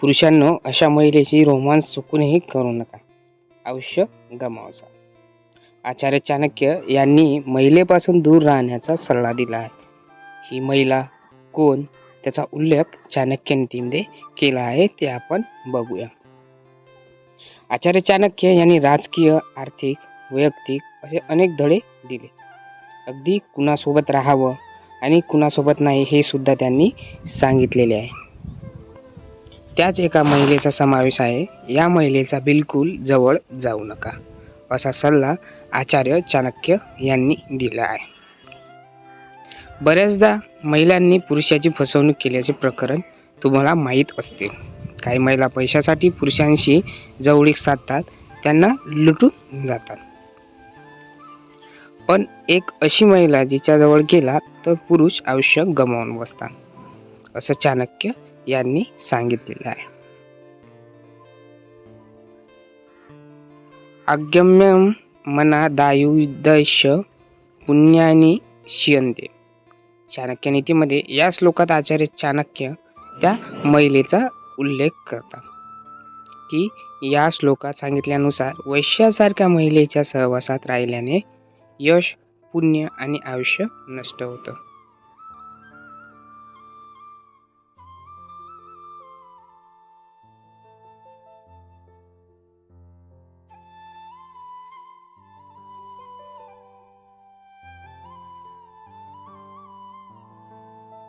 पुरुषांनो अशा महिलेची रोमांस चुकूनही करू नका. आयुष्य गमावसा आचार्य चाणक्य यांनी महिलेपासून दूर राहण्याचा सल्ला दिला आहे. ही महिला कोण? त्याचा उल्लेख चाणक्य नीतीमध्ये केला आहे ते आपण बघूया. आचार्य चाणक्य यांनी राजकीय आर्थिक वैयक्तिक असे अनेक धडे दिले. अगदी कुणासोबत राहावं आणि कुणासोबत नाही हे सुद्धा त्यांनी सांगितलेले आहे. त्याच एका महिलेचा समावेश आहे. या महिलेचा बिलकुल जवळ जाऊ नका असा सल्ला आचार्य चाणक्य यांनी दिला आहे. बऱ्याचदा महिलांनी पुरुषाची फसवणूक केल्याचे प्रकरण तुम्हाला माहीत असते काही महिला पैशासाठी पुरुषांशी जवळीक साधतात त्यांना लुटून जातात. पण एक अशी महिला जिच्याजवळ गेला तर पुरुष आयुष्य गमावून बसतात असं चाणक्य यांनी सांगितलेलं आहे. अगम्यम मना दायुदश पुण्यानी शियंते चाणक्य नीतीमध्ये या श्लोकात आचार्य चाणक्य त्या महिलेचा उल्लेख करतात. की या श्लोकात सांगितल्यानुसार वैश्यासारख्या महिलेच्या सहवासात राहिल्याने यश पुण्य आणि आयुष्य नष्ट होतं.